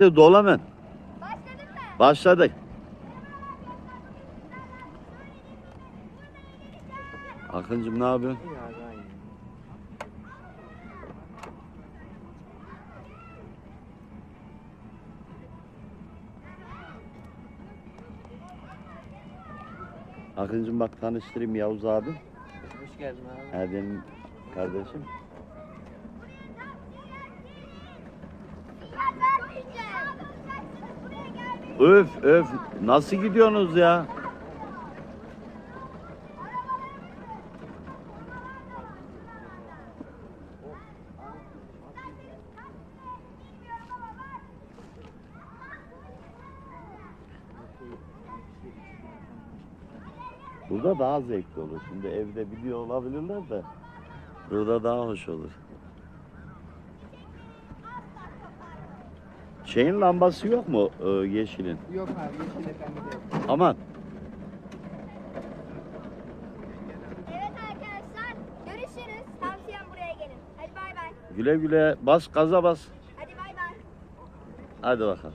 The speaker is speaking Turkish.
Dol hemen. Başladın mı? Başladık. Akıncım ne yapıyorsun? Akıncım bak tanıştırayım Yavuz abi. Hoş geldin abi. Ha, benim kardeşim. Öf öf. Nasıl gidiyorsunuz ya? Burada daha zevkli olur. Şimdi evde biliyor olabilirler de burada daha hoş olur. Şeyin lambası yok mu e, yeşilin? Yok abi yeşil efendi de yok. Aman Evet arkadaşlar görüşürüz. Tavsiyem buraya gelin. Hadi bay bay. güle güle bas gaza bas. Hadi bay bay. Hadi bakalım.